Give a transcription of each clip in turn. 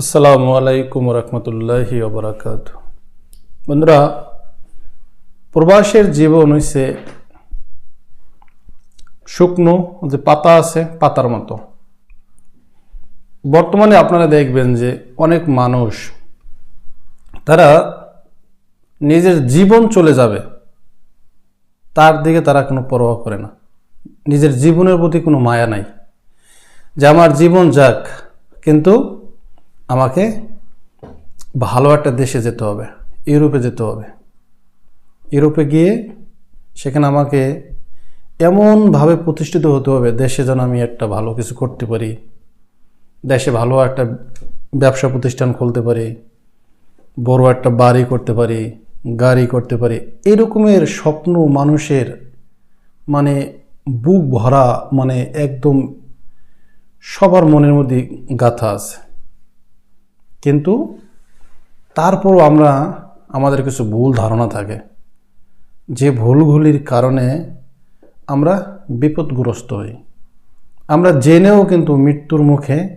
আসসালামু আলাইকুম রহমতুল্লাহি ওবরাকাত। বন্ধুরা, প্রবাসের জীবন হইছে শুকনো, যে পাতা আছে পাতার মতো। বর্তমানে আপনারা দেখবেন যে অনেক মানুষ, তারা নিজের জীবন চলে যাবে, তার দিকে তারা কোনো পরোয়া করে না। নিজের জীবনের প্রতি কোনো মায়া নাই। যে আমার জীবন যাক, কিন্তু আমাকে ভালো একটা দেশে যেতে হবে, ইউরোপে যেতে হবে। ইউরোপে গিয়ে সেখানে আমাকে এমনভাবে প্রতিষ্ঠিত হতে হবে, দেশে যেন আমি একটা ভালো কিছু করতে পারি, দেশে ভালো একটা ব্যবসা প্রতিষ্ঠান খুলতে পারি, বড় একটা বাড়ি করতে পারি, গাড়ি করতে পারি, এরকমের স্বপ্ন মানুষের মানে বুক ভরা মানে একদম সবার মনের মধ্যে গাথা আছে। কিন্তু তারপরও আমরা, আমাদের কিছু ভুল ধারণা থাকে। যে ভুলগুলির কারণে আমরা বিপদগ্রস্ত হই। আমরা জেনেও কিন্তু মৃত্যুর মুখে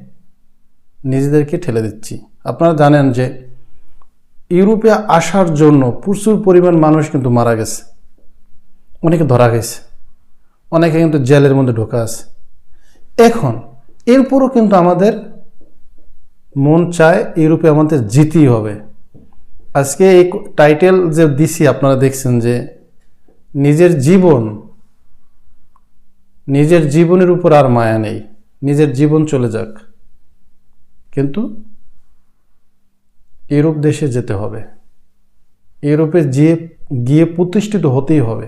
নিজেদেরকে ঠেলে দিচ্ছি। আপনারা জানেন যে ইউরোপে আসার জন্য প্রচুর পরিমাণ মানুষ কিন্তু মারা গেছে। অনেকে ধরা গেছে অনেকে কিন্তু জেলের মধ্যে ঢোকা আছে। এখন এরপরও কিন্তু আমাদের মন চায় ইউরোপে আমাদের জিতেই হবে। আজকে এই টাইটেল যে দিছি, আপনারা দেখছেন যে নিজের জীবন, নিজের জীবনের উপর আর মায়া নেই, নিজের জীবন চলে যাক। কিন্তু ইউরোপ দেশে যেতে হবে। ইউরোপে গিয়ে গিয়ে প্রতিষ্ঠিত হতেই হবে।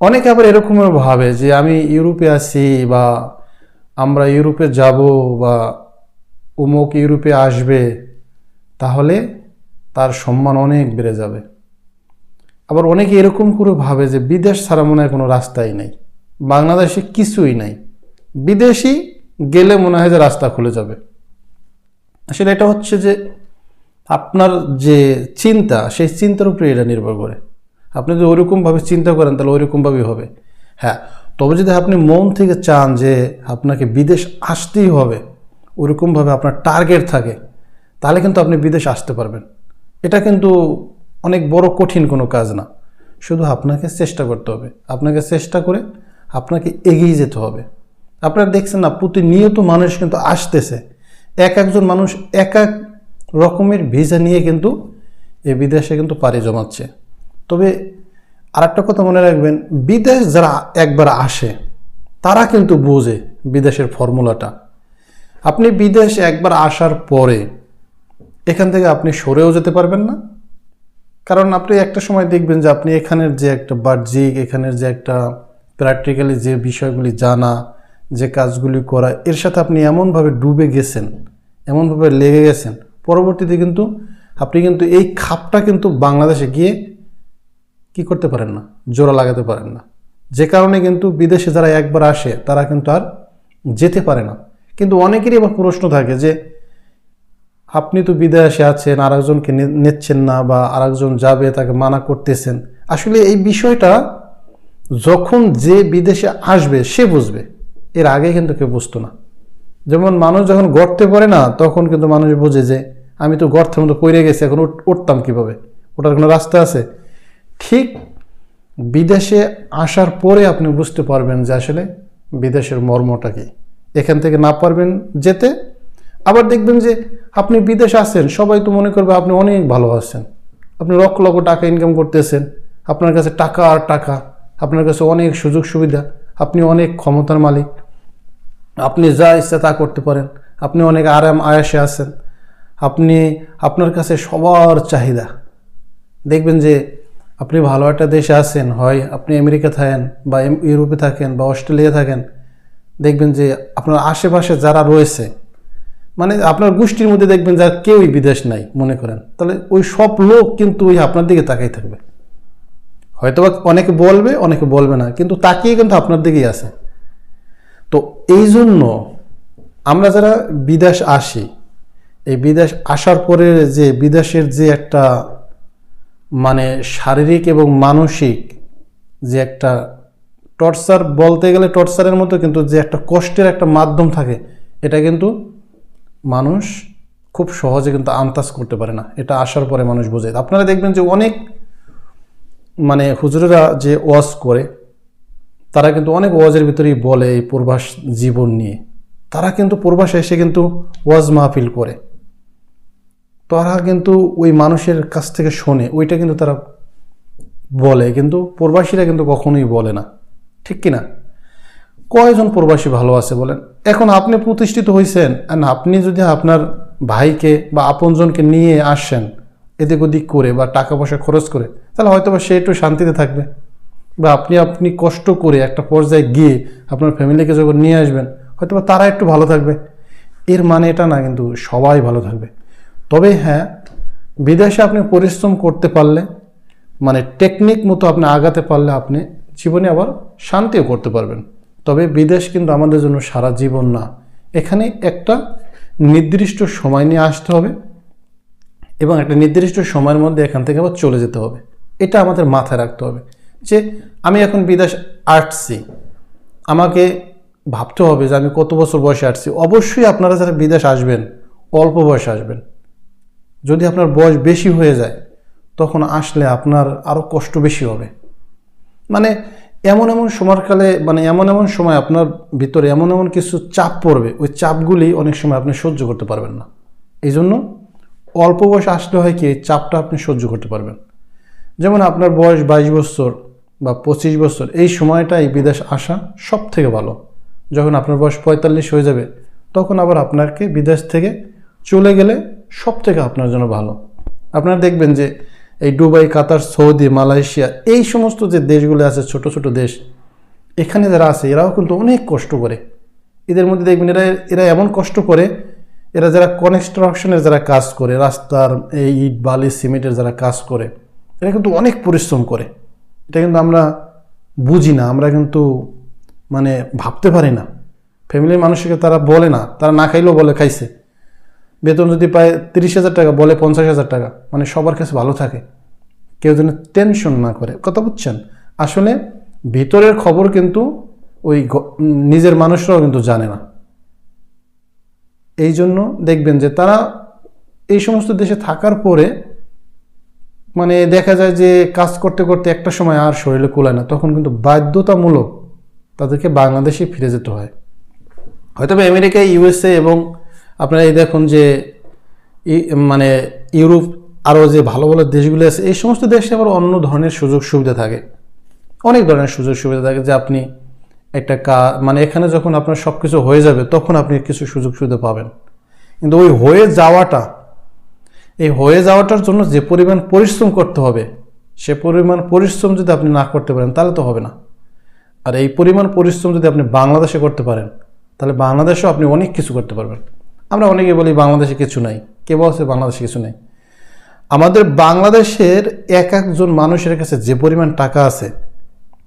অনেকে আবার এরকমও ভাবে যে আমি ইউরোপে আছি বা আমরা ইউরোপে যাব বা উমুক ইউরোপে আসবে, তাহলে তার সম্মান অনেক বেড়ে যাবে। আবার অনেকে এরকম করে ভাবে যে বিদেশ ছাড়া মনে হয় কোনো রাস্তাই নেই, বাংলাদেশে কিছুই নাই। বিদেশি গেলে মনে হয় যে রাস্তা খুলে যাবে। আসলে এটা হচ্ছে যে আপনার যে চিন্তা, সেই চিন্তার উপরে এটা নির্ভর করে। আপনি যদি ওইরকমভাবে চিন্তা করেন, তাহলে ওইরকমভাবেই হবে। হ্যাঁ তবে যদি আপনি মন থেকে চান যে আপনাকে বিদেশ আসতেই হবে, ওরকমভাবে আপনার টার্গেট থাকে, তাহলে কিন্তু আপনি বিদেশ আসতে পারবেন। এটা কিন্তু অনেক বড় কঠিন কোনো কাজ না। শুধু আপনাকে চেষ্টা করতে হবে। আপনাকে চেষ্টা করে আপনাকে এগিয়ে যেতে হবে। আপনারা দেখছেন না, প্রতিনিয়ত মানুষ কিন্তু আসতেছে। এক একজন মানুষ এক এক রকমের ভিসা নিয়ে কিন্তু এ বিদেশে কিন্তু পাড়ি জমাচ্ছে। তবে আরেকটা কথা মনে রাখবেন, বিদেশ যারা একবার আসে, তারা কিন্তু বোঝে বিদেশের ফর্মুলাটা। আপনি বিদেশ একবার আসার পরে এখান থেকে আপনি সরেও যেতে পারবেন না। কারণ আপনি একটা সময় দেখবেন যে আপনি এখানের যে একটা বাহ্যিক, এখানের যে একটা প্র্যাকটিক্যালি যে বিষয়গুলি জানা, যে কাজগুলি করা, এর সাথে আপনি এমনভাবে ডুবে গেছেন, এমনভাবে লেগে গেছেন, পরবর্তীতে কিন্তু আপনি কিন্তু এই খাপটা কিন্তু বাংলাদেশে গিয়ে কি করতে পারেন না? জোড়া লাগাতে পারেন না। যে কারণে কিন্তু বিদেশে যারা একবার আসে, তারা কিন্তু আর যেতে পারে না। কিন্তু অনেকেরই আবার প্রশ্ন থাকে যে, আপনি তো বিদেশে আছেন, আরেকজনকে নিচ্ছেন না বা আরেকজন যাবে, তাকে মানা করতেছেন। আসলে এই বিষয়টা যখন যে বিদেশে আসবে, সে বুঝবে। এর আগে কিন্তু কেউ বুঝতো না। যেমন মানুষ যখন গর্তে পড়ে না, তখন কিন্তু মানুষ বোঝে যে, আমি তো গর্তের মতো পড়ে গেছি, এখন উঠ- উঠতাম কীভাবে? ওটার কোনো রাস্তা আছে? ঠিক বিদেশে আসার পরে আপনি বুঝতে পারবেন যে আসলে বিদেশের মর্মটা কি। এখান থেকে না পারবেন যেতে, আবার দেখবেন যে আপনি বিদেশ আছেন, সবাই তো মনে করবে আপনি অনেক ভালো আছেন। আপনি লক্ষ লক্ষ টাকা ইনকাম করতেছেন, আপনার কাছে টাকা আর টাকা, আপনার কাছে অনেক সুযোগ সুবিধা, আপনি অনেক ক্ষমতার মালিক, আপনি যা ইচ্ছা তা করতে পারেন, আপনি অনেক আরাম আয়াসে আছেন, আপনি আপনার কাছে সবার চাহিদা। দেখবেন যে আপনি ভালো একটা দেশে আছেন, হয় আপনি আমেরিকা থাকেন বা ইউরোপে থাকেন বা অস্ট্রেলিয়া থাকেন, দেখবেন যে আপনার আশেপাশে যারা রয়েছে মানে আপনার গোষ্ঠীর মধ্যে দেখবেন যার কেউই বিদেশ নাই মনে করেন। তাহলে ওই সব লোক কিন্তু ওই আপনার দিকে তাকাই থাকবে। হয়তো অনেকে বলবে অনেকে বলবে না, কিন্তু তাকিয়ে কিন্তু আপনার দিকেই আছে। তো এই জন্য আমরা যারা বিদেশ আসি, এই বিদেশ আসার পরে যে বিদেশের যে একটা মানে শারীরিক এবং মানসিক যে একটা টর্চার বলতে গেলে টর্চারের মতো, কিন্তু যে একটা কষ্টের একটা মাধ্যম থাকে, এটা কিন্তু মানুষ খুব সহজে কিন্তু আন্দাজ করতে পারে না। এটা আসার পরে মানুষ বোঝে। আপনারা দেখবেন যে অনেক মানে হুজুরেরা যে ওয়াজ করে, তারা কিন্তু অনেক ওয়াজের ভিতরেই বলে এই প্রবাস জীবন নিয়ে। তারা কিন্তু প্রবাসে এসে কিন্তু ওয়াজ মাহফিল করে। তারা কিন্তু ওই মানুষের কাছ থেকে শোনে, ওইটা কিন্তু তারা বলে, কিন্তু প্রবাসীরা কিন্তু কখনোই বলে না। ঠিক কি না কয়জন প্রবাসী ভালো আছে বলেন? এখন আপনি প্রতিষ্ঠিত হয়েছেন আর আপনি যদি আপনার ভাইকে বা আপনজনকে নিয়ে আসেন, এদিক ওদিক করে বা টাকা পয়সা খরচ করে, তাহলে হয়তো বা সে একটু শান্তিতে থাকবে। বা আপনি আপনি কষ্ট করে একটা পর্যায়ে গিয়ে আপনার ফ্যামিলিকে যখন নিয়ে আসবেন হয়তো বা তারা একটু ভালো থাকবে। এর মানে এটা না, কিন্তু সবাই ভালো থাকবে। তবে হ্যাঁ বিদেশে আপনি পরিশ্রম করতে পারলে মানে টেকনিক মতো আপনি আগাতে পারলে আপনি জীবনে আবার শান্তিও করতে পারবেন। তবে বিদেশ কিন্তু আমাদের জন্য সারা জীবন না। এখানে একটা নির্দিষ্ট সময় নিয়ে আসতে হবে এবং একটা নির্দিষ্ট সময়ের মধ্যে এখান থেকে আবার চলে যেতে হবে। এটা আমাদের মাথায় রাখতে হবে যে আমি এখন বিদেশ আসছি। আমাকে ভাবতে হবে যে আমি কত বছর বয়সে আসছি। অবশ্যই আপনারা যারা বিদেশ আসবেন, অল্প বয়সে আসবেন যদি আপনার বয়স বেশি হয়ে যায়, তখন আসলে আপনার আরও কষ্ট বেশি হবে। মানে এমন এমন সময়কালে মানে এমন এমন সময় আপনার ভিতরে এমন এমন কিছু চাপ পড়বে, ওই চাপগুলি অনেক সময় আপনি সহ্য করতে পারবেন না। এই জন্য অল্প বয়স আসলে হয় কি চাপটা আপনি সহ্য করতে পারবেন। যেমন আপনার বয়স বাইশ বছর বা পঁচিশ বছর, এই সময়টাই বিদেশ আসা সব থেকে ভালো। যখন আপনার বয়স পঁয়তাল্লিশ হয়ে যাবে, তখন আবার আপনাকে বিদেশ থেকে চলে গেলে সব থেকে আপনার জন্য ভালো। আপনারা দেখবেন যে এই দুবাই, কাতার, সৌদি, মালয়েশিয়া এই সমস্ত যে দেশগুলো আছে, ছোট ছোট দেশ, এখানে যারা আছে, এরাও কিন্তু অনেক কষ্ট করে। এদের মধ্যে দেখবেন এরা এরা এমন কষ্ট করে, এরা যারা কনস্ট্রাকশনের যারা কাজ করে, রাস্তার এই ইট, বালি, সিমেন্টের যারা কাজ করে, এরা কিন্তু অনেক পরিশ্রম করে। এটা কিন্তু আমরা বুঝি না, আমরা কিন্তু মানে ভাবতে পারি না। ফ্যামিলির মানুষকে তারা বলে না, তারা না খাইলেও বলে, খাইছে। বেতন যদি পায় তিরিশ হাজার টাকা, বলে পঞ্চাশ হাজার টাকা মানে সবার কাছে ভালো থাকে। কেউ যেন টেনশন না করে। কথা বুঝছেন? আসলে ভিতরের খবর কিন্তু ওই নিজের মানুষরাও কিন্তু জানে না। এই জন্য দেখবেন যে তারা এই সমস্ত দেশে থাকার পরে মানে দেখা যায় যে কাজ করতে করতে একটা সময় আর শরীরে কুলায় না, তখন কিন্তু বাধ্যতামূলক তাদেরকে বাংলাদেশে ফিরে যেতে হয়। হয়তো আমেরিকায়, ইউএসএ এবং আপনারা এই দেখুন যে মানে ইউরোপ, আরও যে ভালো ভালো দেশগুলো আছে, এই সমস্ত দেশে আবার অন্য ধরনের সুযোগ সুবিধা থাকে। অনেক ধরনের সুযোগ সুবিধা থাকে যে আপনি একটা কা মানে এখানে যখন আপনার সব কিছু হয়ে যাবে, তখন আপনি কিছু সুযোগ সুবিধা পাবেন। কিন্তু ওই হয়ে যাওয়াটা, এই হয়ে যাওয়াটার জন্য যে পরিমাণ পরিশ্রম করতে হবে, সে পরিমাণ পরিশ্রম যদি আপনি না করতে পারেন, তাহলে তো হবে না। আর এই পরিমাণ পরিশ্রম যদি আপনি বাংলাদেশে করতে পারেন, তাহলে বাংলাদেশেও আপনি অনেক কিছু করতে পারবেন। আমরা অনেকে বলি বাংলাদেশে কিছু নাই। কে বলছে বাংলাদেশে কিছু নেই? আমাদের বাংলাদেশের এক একজন মানুষের কাছে যে পরিমাণ টাকা আছে,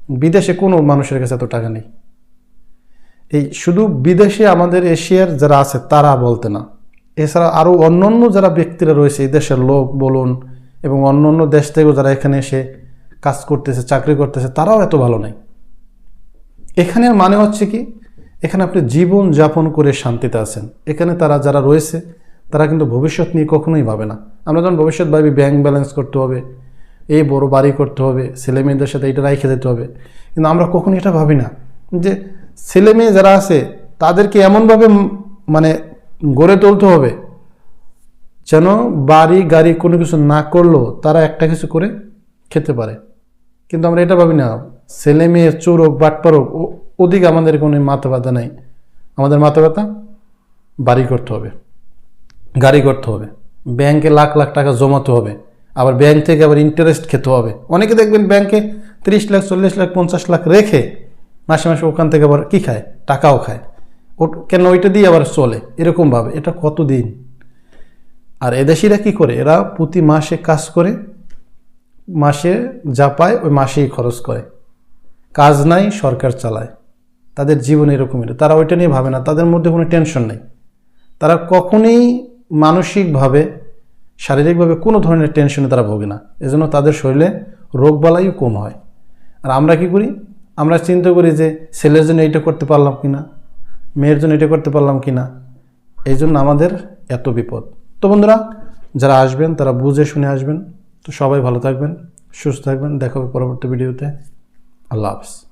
বিদেশে কোনো মানুষের কাছে এত টাকা নেই। এই শুধু বিদেশে আমাদের এশিয়ার যারা আছে, তারা বলতে না। এছাড়া আরও অন্য অন্য যারা ব্যক্তিরা রয়েছে, এই দেশের লোক বলুন এবং অন্য অন্য দেশ থেকেও যারা এখানে এসে কাজ করতেছে, চাকরি করতেছে, তারাও এত ভালো নেই। এখানের মানে হচ্ছে কি? এখানে আপনি জীবন যাপন করে শান্তিতে আছেন। এখানে তারা যারা রয়েছে, তারা কিন্তু ভবিষ্যৎ নিয়ে কখনোই ভাবে না। আমরা যখন ভবিষ্যৎ ভাবি ব্যাংক ব্যালেন্স করতে হবে, এই বড় বাড়ি করতে হবে, ছেলে মেয়েদের সাথে এটা রাইখে দিতে হবে, কিন্তু আমরা কখনো এটা ভাবি না। যে ছেলে মেয়ে যারা আছে, তাদেরকে এমনভাবে মানে গড়ে তুলতে হবে, যেন বাড়ি, গাড়ি কোনো কিছু না করলেও তারা একটা কিছু করে খেতে পারে। কিন্তু আমরা এটা ভাবি না। ছেলে মেয়ে চোর হোক, বাটপার হোক ওদিকে আমাদের কোনো মাথা ব্যথা নেই। আমাদের মাথা ব্যথা বাড়ি করতে হবে, গাড়ি করতে হবে ব্যাংকে লাখ লাখ টাকা জমাতে হবে, আবার ব্যাংক থেকে আবার ইন্টারেস্ট খেতে হবে। অনেকে দেখবেন ব্যাংকে তিরিশ লাখ, চল্লিশ লাখ, পঞ্চাশ লাখ রেখে মাসে মাসে ওখান থেকে আবার কী খায়? টাকাও খায়। ও কেন ওইটা দিয়ে আবার চলে? এরকমভাবে এটা কত দিন আর এদেশিরা কি করে? এরা প্রতি মাসে কাজ করে, মাসে যা পায় ওই মাসেই খরচ করে। কাজ নাই, সরকার চালায়। তাদের জীবন এরকমই তারা ওইটা নিয়ে ভাবে না। তাদের মধ্যে কোনো টেনশন নেই। তারা কখনোই মানসিকভাবে, শারীরিকভাবে কোনো ধরনের টেনশনে তারা ভোগে না। এজন্য তাদের শরীরে রোগবালাইও কম হয়। আর আমরা কি করি? আমরা চিন্তা করি যে, ছেলের জন্য এইটা করতে পারলাম কি না মেয়ের জন্য এটা করতে পারলাম কি না এই জন্য আমাদের এত বিপদ। তো বন্ধুরা, যারা আসবেন, তারা বুঝে শুনে আসবেন। তো সবাই ভালো থাকবেন, সুস্থ থাকবেন। দেখা হবে পরবর্তী ভিডিওতে। আল্লাহ হাফিজ।